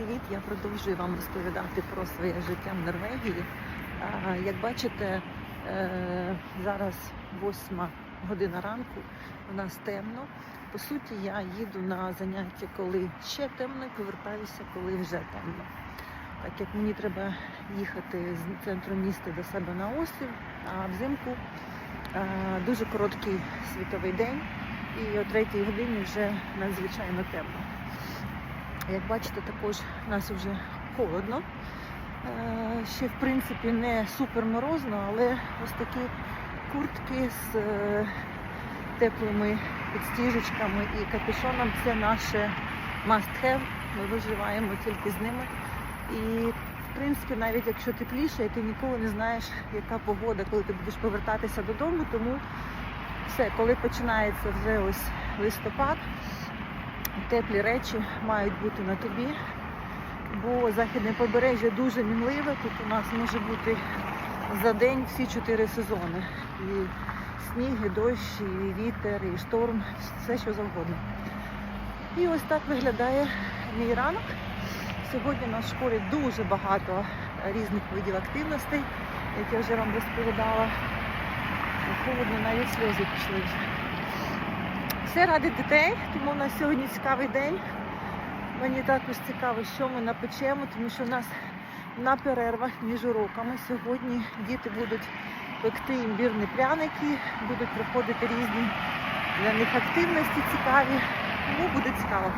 привіт! Я продовжую вам розповідати про своє життя в Норвегії. Як бачите, е, зараз 8 година ранку, у нас темно. По суті, я їду на заняття, коли ще темно, і повертаюся, коли вже темно. Так як мені треба їхати з центру міста до себе на острів, а взимку дуже короткий світовий день, і о третій годині вже надзвичайно темно. Як бачите, також у нас вже холодно. Е, Ще в принципі не супер морозно, але ось такі куртки з е, теплими підстіжечками і капюшоном це наше must have. Ми виживаємо тільки з ними. І в принципі, навіть якщо тепліше, ти ніколи не знаєш, яка погода, коли ти будеш повертатися додому. Тому все, коли починається вже ось листопад, теплі речі мають бути на тобі, бо західне побережжя дуже мінливе. Тут у нас може бути за день всі чотири сезони. І сніг, і дощ, і вітер, і шторм, все що завгодно. І ось так виглядає мій ранок. Сьогодні на школі дуже багато різних видів активностей, як я вже вам розповідала. Холодно, навіть сльози пішли. Все ради дітей, тому у нас сьогодні цікавий день. Мені також цікаво, що ми напечемо, тому що в нас на перервах між уроками сьогодні діти будуть пекти імбірні пряники, будуть проходити різні для них активності цікаві. Тому буде цікаво.